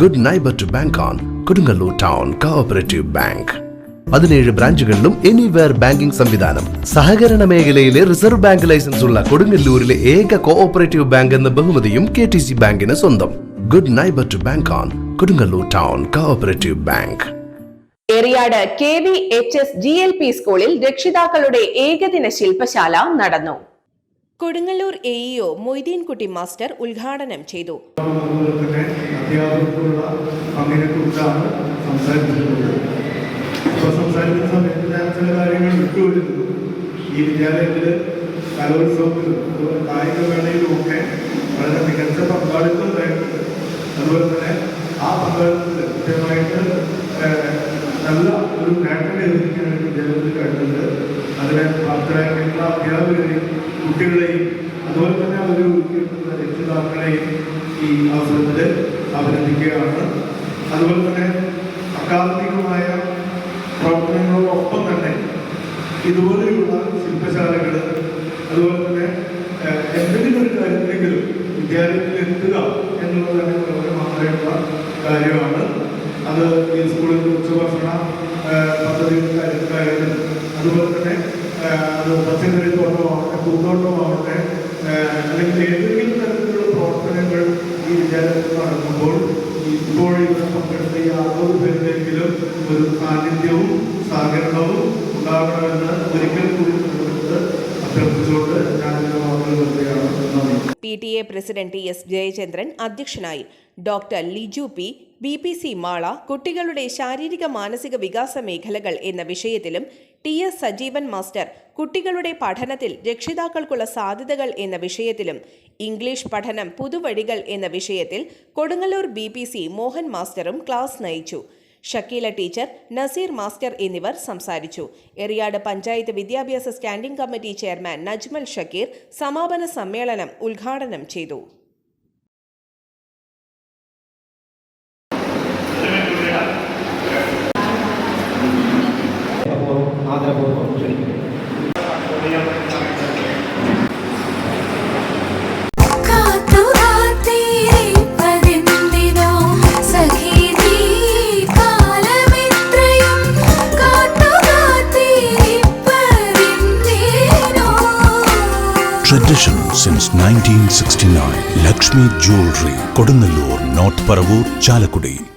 Good neighbour to bank on Kodungallur town cooperative bank പതിനേഴ് ബ്രാഞ്ചുകളിലും anywhere banking സംവിധാനം. സഹകരണ മേഖലയിലെ റിസർവ് ബാങ്ക് ലൈസൻസ് ഉള്ള കൊടുങ്ങല്ലൂരിലെ ഏക കോഓപ്പറേറ്റീവ് ബാങ്ക് എന്ന ബഹുമതിയും കെ ടി സി ബാങ്കിന് സ്വന്തം. Good neighbour to bank on Kodungallur town cooperative bank Eriyad K V H S G L P സ്കൂളിൽ രക്ഷിതാക്കളുടെ ഏകദിന ശില്പശാല നടന്നു. Kodungallur AEO EO Moideenkutty master ഉദ്ഘാടനം ചെയ്തു. അധ്യാപകർക്കുള്ള പങ്കിനെ കുറിച്ചാണ് സംസാരിച്ചിട്ടുള്ളത്. അപ്പോൾ സംസാരിക്കുന്ന സമയത്ത് ഞാൻ ചില കാര്യങ്ങൾ വിട്ടുവരുന്നു. ഈ വിദ്യാലയത്തിൽ കലോത്സവത്തിലും അതുപോലെ ഒക്കെ വളരെ മികച്ച പങ്കാളിത്തം ഉണ്ടായിട്ടുണ്ട് അതുപോലെ തന്നെ ആ പങ്കാളിത്തത്തിൽ കൃത്യമായിട്ട് നല്ല ഒരു നേട്ടം വേണ്ടി വിദ്യാലയത്തിൽ കഴിഞ്ഞിട്ടുണ്ട്. അതിനെ പ്രാപ്തരായിട്ടുള്ള അധ്യാപകരെയും കുട്ടികളെയും അതുപോലെ തന്നെ അവർ ഒരുക്കിയിട്ടുള്ള രക്ഷിതാക്കളെയും ഈ അവസരത്തിൽ അഭിനന്ദിക്കുകയാണ്. അതുപോലെ തന്നെ അക്കാദമികമായ പ്രവർത്തനങ്ങളോടൊപ്പം തന്നെ ഇതുപോലെയുള്ള ശില്പശാലകൾ അതുപോലെ തന്നെ എന്തെങ്കിലും ഒരു കാര്യത്തിലെങ്കിലും വിദ്യാലയത്തിൽ എത്തുക എന്നുള്ളത് തന്നെ വളരെ മാത്രമായിട്ടുള്ള കാര്യമാണ്. അത് ഈ സ്കൂളിൽ ഉച്ചഭക്ഷണ പദ്ധതിയുടെ കാര്യത്തിലായാലും അതുപോലെ തന്നെ അത് പച്ചക്കറി തോട്ടമാവട്ടെ പൂന്തോട്ടമോ ആവട്ടെ അല്ലെങ്കിൽ ഏതെങ്കിലും തരത്തിലുള്ള പ്രവർത്തനങ്ങൾ ഈ വിദ്യാലയത്തിൽ നടക്കുമ്പോൾ ഇപ്പോൾ പങ്കെടുത്ത ഈ അറുപത് പേരുടെങ്കിലും ഒരു സാന്നിധ്യവും സഹകരണവും ഉണ്ടാകണമെന്ന് ഒരിക്കൽ കൂടി അഭ്യർത്ഥിച്ചുകൊണ്ട് ഞാൻ P T A president S Jayachandran അധ്യക്ഷനായി doctor Liju P B P C Mala കുട്ടികളുടെ ശാരീരിക മാനസിക വികാസ മേഖലകൾ എന്ന വിഷയത്തിലും ടി എസ് സജീവൻ മാസ്റ്റർ കുട്ടികളുടെ പഠനത്തിൽ രക്ഷിതാക്കൾക്കുള്ള സാധ്യതകൾ എന്ന വിഷയത്തിലും ഇംഗ്ലീഷ് പഠനം പുതുവഴികൾ എന്ന വിഷയത്തിൽ Kodungallur B P C Mohan മാസ്റ്ററും class നയിച്ചു. ഷക്കീല ടീച്ചർ നസീർ മാസ്റ്റർ എന്നിവർ സംസാരിച്ചു. എറിയാട് പഞ്ചായത്ത് വിദ്യാഭ്യാസ standing committee chairman Najmal Shakeer സമാപന സമ്മേളനം ഉദ്ഘാടനം ചെയ്തു. ആദരപൂർവം Tradition since 1969. Lakshmi Jewelry, Kodunallur, North Paravur, Chalakudi.